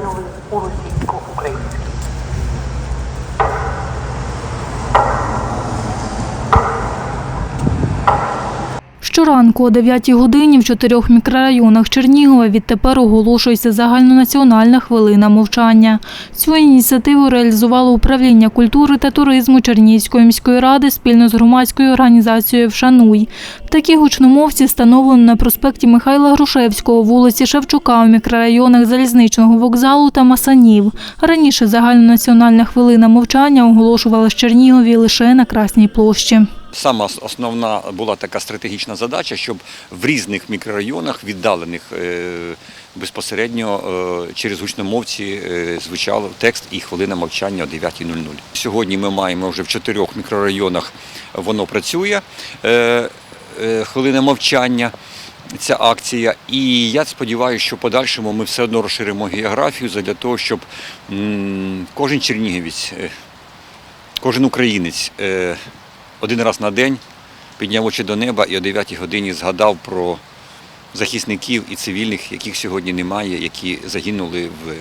загинули у російсько-українській. Щоранку о 9 годині в чотирьох мікрорайонах Чернігова відтепер оголошується загальнонаціональна хвилина мовчання. Цю ініціативу реалізувало управління культури та туризму Чернігівської міської ради спільно з громадською організацією «Вшануй». Такі гучномовці встановлено на проспекті Михайла Грушевського, вулиці Шевчука у мікрорайонах Залізничного вокзалу та Масанів. Раніше загальнонаціональна хвилина мовчання оголошувала Чернігові лише на Красній площі. Сама основна була така стратегічна задача, щоб в різних мікрорайонах, віддалених е, безпосередньо е, через гучномовці е, звучав текст і хвилина мовчання о 9.00. Сьогодні ми маємо вже в чотирьох мікрорайонах воно працює. Хвилина мовчання. Ця акція, і я сподіваюся, що в подальшому ми все одно розширимо географію для того, щоб кожен чернігівець, кожен українець один раз на день підняв очі до неба і о 9 годині згадав про захисників і цивільних, яких сьогодні немає, які загинули в,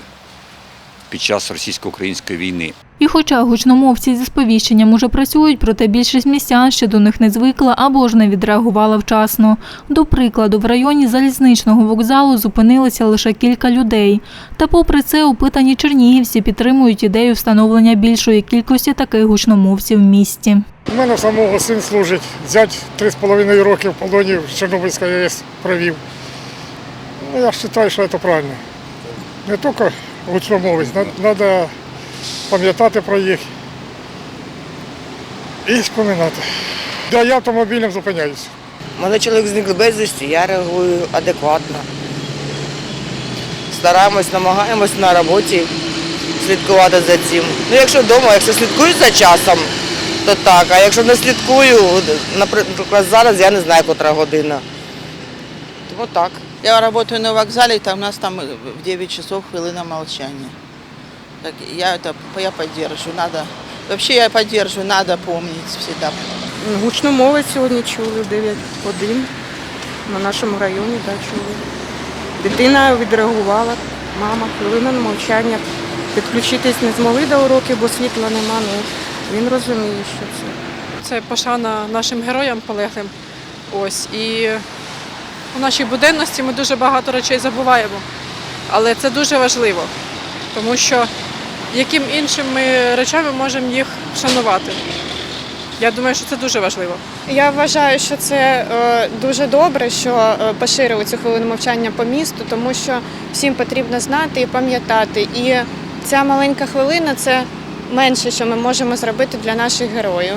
під час російсько-української війни. І хоча гучномовці зі сповіщенням уже працюють, проте більшість містян ще до них не звикла або ж не відреагувала вчасно. До прикладу, в районі залізничного вокзалу зупинилися лише кілька людей. Та попри це опитані чернігівці підтримують ідею встановлення більшої кількості таких гучномовців в місті. У мене самого син служить. Зять 3,5 роки в полоні в Чорнобильській АЕС провів. Ну, я вважаю, що це правильно. Не тільки гучномовець, треба пам'ятати про їх і споминати. Да, я автомобілем зупиняюся. У мене чоловік зник безвісті, я реагую адекватно. Стараємось, намагаємось на роботі слідкувати за цим. Ну, якщо вдома, якщо слідкую за часом, то так. А якщо не слідкую, наприклад, зараз я не знаю, котра година. Тому так. Я работаю на вокзале, там у нас там в 9 часов хвилина молчания. Так я это я поддерживаю. Надо. Вообще я поддерживаю, надо помнить всегда. Гучномовець сьогодні чули 9 годин. На нашому районі да, чули. Дитина відреагувала, мама, хвилина на мовчання. Підключитись не змогли до уроків, бо світла нема. Ну, він розуміє, що це. Це пошана нашим героям полеглим. Ось і у нашій буденності ми дуже багато речей забуваємо. Але це дуже важливо, тому що яким іншим ми речами можемо їх вшанувати. Я думаю, що це дуже важливо. Я вважаю, що це е, дуже добре, що е, поширили цю хвилину мовчання по місту, тому що всім потрібно знати і пам'ятати. І ця маленька хвилина це менше, що ми можемо зробити для наших героїв.